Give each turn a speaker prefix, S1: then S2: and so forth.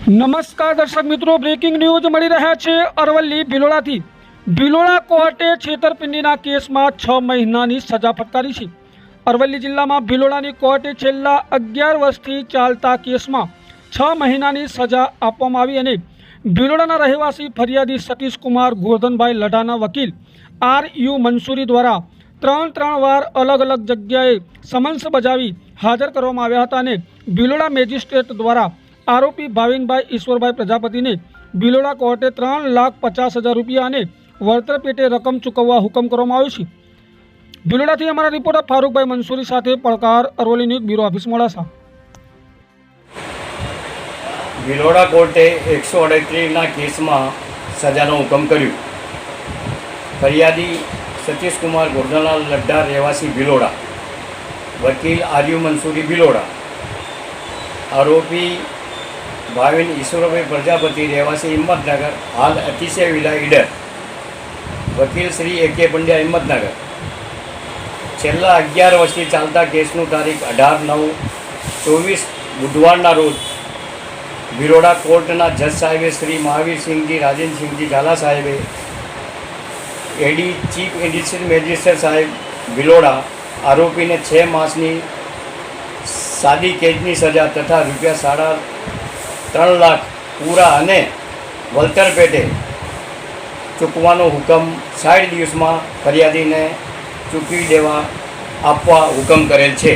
S1: નમસ્કાર દર્શક મિત્રો બ્રેકિંગ ન્યૂઝ મળી રહ્યા છે અરવલ્લી ભિલોડાથી. ભિલોડા કોર્ટે છેતરપિંડીના કેસમાં છ મહિનાની સજા ફટકારી છે. અરવલ્લી જિલ્લામાં ભિલોડાની કોર્ટે છેલ્લા અગિયાર વર્ષથી ચાલતા કેસમાં છ મહિનાની સજા આપવામાં આવી અને ભિલોડાના રહેવાસી ફરિયાદી સતીશકુમાર ગોરધનભાઈ લઢાના વકીલ આર યુ મંસૂરી દ્વારા ત્રણ ત્રણ વાર અલગ અલગ જગ્યાએ સમન્સ બજાવી હાજર કરવામાં આવ્યા હતા અને ભિલોડા મેજિસ્ટ્રેટ દ્વારા આરોપી ભાવિનભાઈ ઈશ્વરભાઈ પ્રજાપતિને ભિલોડા કોર્ટે ત્રણ લાખ પચાસ હજાર રૂપિયા અને વળતર પેટે રકમ ચૂકવવા હુકમ કરવામાં આવ્યો છે. બિલોડાથી અમારા રિપોર્ટર ફારૂકભાઈ મંસૂરી સાથે પડકાર Aravalli news bureau office Modasa.
S2: Bhiloda કોર્ટે એકસો અડત્રીસના કેસમાં સજાનો હુકમ કર્યો. ફરિયાદી સતીશકુમાર ગોરધનલાલ લડ્ડા રહેવાસી ભિલોડા વકીલ આર્યુ મંસૂરી ભિલોડા આરોપી ભાવિન ઈશ્વરભાઈ પ્રજાપતિ રહેવાસી હિંમતનગર, હાલ અતિશય વિલા ઈડર વકીલ શ્રી એ કે પંડ્યા હિંમતનગર. છેલ્લા અગિયાર વર્ષથી ચાલતા કેસનું તારીખ અઢાર નવ ચોવીસ બુધવારના રોજ વિરોડા કોર્ટના જજ સાહેબે શ્રી મહાવીરસિંહજી રાજેન્દ્રસિંહજી ઝાલા સાહેબે, એડી ચીફ એડિશનલ મેજિસ્ટ્રેટ સાહેબ વિલોડા આરોપીને છ માસની સાદી કેદની સજા તથા રૂપિયા સાડા ત્રણ લાખ પૂરા અને વળતર પેટે ચૂકવાનો હુકમ સાઠ દિવસમાં ફરિયાદીને ચૂકવી દેવા આપવા હુકમ કરેલ છે.